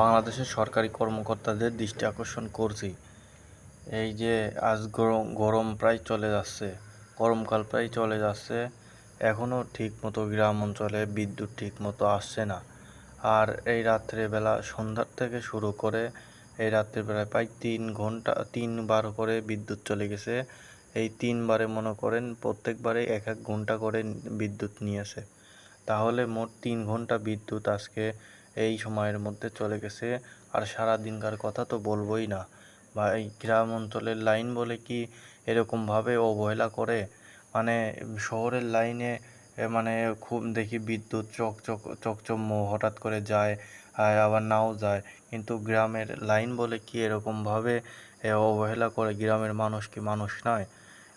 বাংলাদেশের সরকারি কর্মকর্তাদের দৃষ্টি আকর্ষণ করছি। এই যে আজ গরম গরম প্রায় চলে যাচ্ছে, গরমকাল প্রায় চলে যাচ্ছে এখনও ঠিক মতো গ্রাম অঞ্চলে বিদ্যুৎ ঠিক মতো আসছে না। আর এই রাত্রেবেলা সন্ধ্যার থেকে শুরু করে এই রাত্রেবেলায় প্রায় তিন ঘণ্টা, তিনবার করে বিদ্যুৎ চলে গেছে। এই তিনবারে মনে করেন প্রত্যেকবারে এক এক ঘণ্টা করে বিদ্যুৎ নিয়েছে। তাহলে মোট তিন ঘণ্টা বিদ্যুৎ আজকে এই সময়ের মধ্যে চলে গেছে। আর সারা দিনকার কথা তো বলবোই না। বা এই গ্রাম অঞ্চলের লাইন বলে কি এরকমভাবে অবহেলা করে? মানে শহরের লাইনে মানে খুব দেখি বিদ্যুৎ চক চক চকচম্য হঠাৎ করে যায় আবার নাও যায়। কিন্তু গ্রামের লাইন বলে কি এরকমভাবে অবহেলা করে? গ্রামের মানুষ কি মানুষ নয়?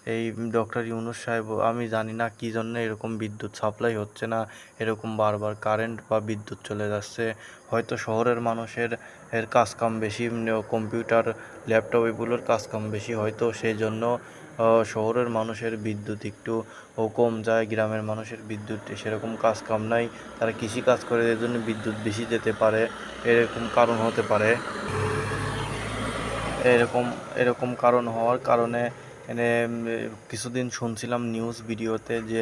এই ডক্টর ইউনুস সাহেব, আমি জানি না কী জন্য এরকম বিদ্যুৎ সাপ্লাই হচ্ছে না, এরকম বারবার কারেন্ট বা বিদ্যুৎ চলে যাচ্ছে। হয়তো শহরের মানুষের, এর কাজকাম বেশি কম্পিউটার, ল্যাপটপ এগুলোর কাজকাম বেশি, হয়তো সেই জন্য শহরের মানুষের বিদ্যুৎ একটু কম যায়, গ্রামের মানুষের বিদ্যুৎ সেরকম কাজ কাম নাই, তারা কৃষি কাজ করে, এর জন্য বিদ্যুৎ বেশি যেতে পারে, এরকম কারণ হতে পারে। এরকম এরকম কারণ হওয়ার কারণে মানে কিছুদিন শুনছিলাম নিউজ ভিডিওতে যে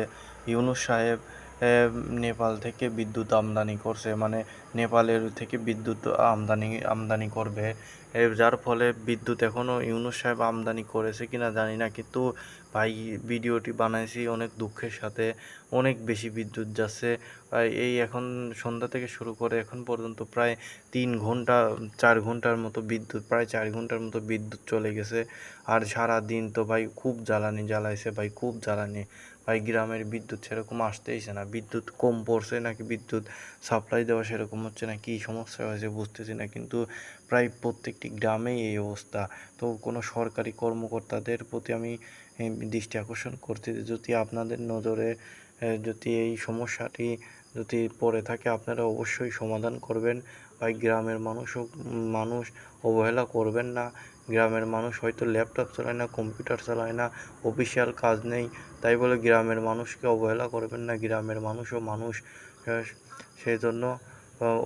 ইউনুস সাহেব নেপাল থেকে বিদ্যুৎ আমদানি করছে। মানে নেপালের থেকে বিদ্যুৎ আমদানি আমদানি করবে। এ, যার ফলে বিদ্যুৎ এখনও ইউনুস সাহেব আমদানি করেছে কিনা জানি না কিন্তু ভাই ভিডিওটি বানাইছি অনেক দুঃখের সাথে অনেক বেশি বিদ্যুৎ যাচ্ছে। এই এখন সন্ধ্যা থেকে শুরু করে এখন পর্যন্ত প্রায় তিন ঘণ্টা চার ঘণ্টার মতো বিদ্যুৎ প্রায় চার ঘণ্টার মতো বিদ্যুৎ চলে গেছে। আর সারা দিন তো ভাই খুব জ্বালানি জ্বালাইছে ভাই খুব জ্বালানি। ভাই গ্রামের বিদ্যুৎ সেরকম আসতেইছে না। বিদ্যুৎ কম পড়ছে নাকি বিদ্যুৎ সাপ্লাই দেওয়া সেরকম হচ্ছে না কী সমস্যা হয়েছে বুঝতেছি না কিন্তু প্রায় প্রত্যেকটি গ্রামেই এই অবস্থা। তো কোনো সরকারি কর্মকর্তাদের প্রতি আমি দৃষ্টি আকর্ষণ করতে যদি আপনাদের নজরে যদি এই সমস্যাটি যদি পড়ে থাকে, আপনারা অবশ্যই সমাধান করবেন। ভাই, গ্রামের মানুষও মানুষ অবহেলা করবেন না। গ্রামের মানুষ হয়তো ল্যাপটপ চালায় না, কম্পিউটার চালায় না, অফিসিয়াল কাজ নেই। তাই বলে গ্রামের মানুষকে অবহেলা করবেন না। গ্রামের মানুষও মানুষ সেই জন্য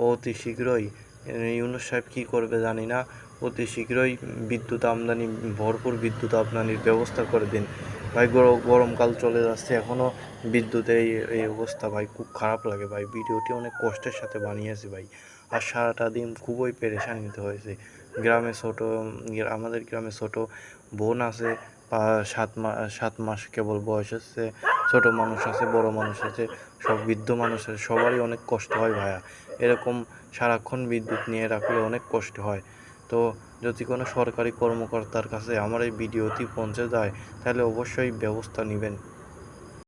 অতি শীঘ্রই ইউনুস সাহেব কী করবে জানি না। অতি শীঘ্রই বিদ্যুৎ আমদানি, ভরপুর বিদ্যুৎ আমদানির ব্যবস্থা করে দিন। ভাই, গর- গরমকাল চলে যাচ্ছে এখনও বিদ্যুতের এই অবস্থা ভাই খুব খারাপ লাগে ভাই। ভিডিওটি অনেক কষ্টের সাথে বানিয়েছি ভাই। আর সারাটা দিন খুবই পেরেশানিতে হয়েছে। গ্রামে ছোটো আমাদের গ্রামে ছোট বোন আছে সাত মাস সাত মাস কেবল বয়স আছে, ছোট মানুষ আছে, বড় মানুষ আছে, সব বৃদ্ধ মানুষ আছে সবারই অনেক কষ্ট হয় ভাইয়া। এরকম সারাক্ষণ বিদ্যুৎ নিয়ে রাখলে অনেক কষ্ট হয়। তো যদি কোনো সরকারি কর্মকর্তার কাছে আমার এই ভিডিওটি পৌঁছে যায়, তাহলে অবশ্যই ব্যবস্থা নেবেন।